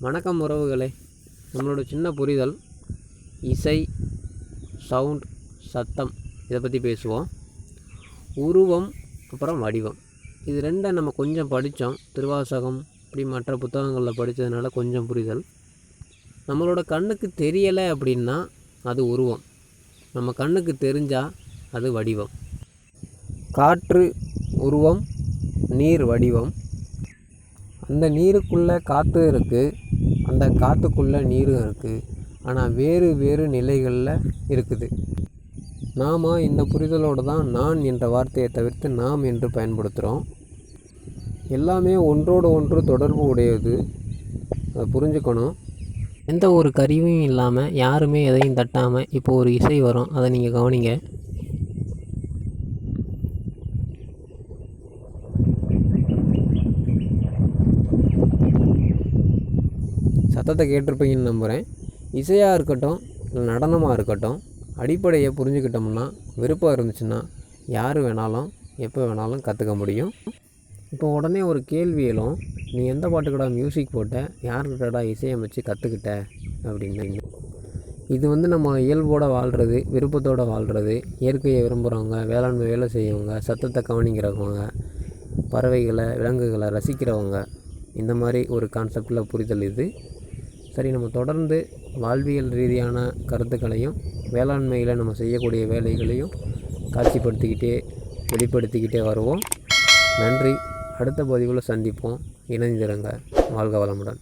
வணக்கம் உறவுகளே. நம்மளோட சின்ன புரிதல் இசை சவுண்ட் சத்தம் இதை பற்றி பேசுவோம். உருவம் அப்புறம் வடிவம். இது ரெண்டை நம்ம கொஞ்சம் படித்தோம். திருவாசகம் இப்படி மற்ற புத்தகங்களில் படித்ததுனால கொஞ்சம் புரிதல். நம்மளோட கண்ணுக்கு தெரியலை அப்படின்னா அது உருவம். நம்ம கண்ணுக்கு தெரிஞ்சால் அது வடிவம். காற்று உருவம் நீர் வடிவம். அந்த நீருக்குள்ளே காற்று இருக்குது அந்த காற்றுக்குள்ளே நீரும் இருக்குது ஆனால் வேறு வேறு நிலைகளில் இருக்குது. நாம் இந்த புரிதலோடு தான் நான் என்ற வார்த்தையை தவிர்த்து நாம் என்று பயன்படுத்துகிறோம் எல்லாமே ஒன்றோடு ஒன்று தொடர்பு உடையது. அதை புரிஞ்சுக்கணும். எந்த ஒரு கருவியும் இல்லாமல் யாருமே எதையும் தட்டாமல் இப்போ ஒரு இசை வரும். அதை நீங்கள் கவனிங்க. சத்தத்தை கேட்டிருப்பீங்கன்னு நம்புகிறேன் இசையாக இருக்கட்டும் இல்லை நடனமாக இருக்கட்டும் அடிப்படையை புரிஞ்சுக்கிட்டோம்னா விருப்பம் இருந்துச்சுன்னா யார் வேணாலும் எப்போ வேணாலும் கற்றுக்க முடியும். இப்போ உடனே ஒரு கேள்வி எழும். நீ எந்த பாட்டுக்கடா மியூசிக் போட்ட? யார்கிட்டடா இசையமைச்சு கற்றுக்கிட்ட அப்படின்னு. இது வந்து நம்ம இயல்போடு வாழ்கிறது விருப்பத்தோடு வாழ்கிறது இயற்கையை விரும்புகிறவங்க வேளாண்மை வேலை செய்யவங்க சத்தத்தை கவனிக்கிறவங்க பறவைகளை விலங்குகளை ரசிக்கிறவங்க இந்த மாதிரி ஒரு கான்செப்டில் புரிதல் இது. சரி நம்ம தொடர்ந்து வாழ்வியல் ரீதியான கருத்துக்களையும் வேளாண்மையில் நம்ம செய்யக்கூடிய வேலைகளையும் காட்சிப்படுத்திக்கிட்டே வெளிப்படுத்திக்கிட்டே வருவோம். நன்றி. அடுத்த பதிவில் சந்திப்போம். இணைந்திருங்க. வாழ்க வளமுடன்.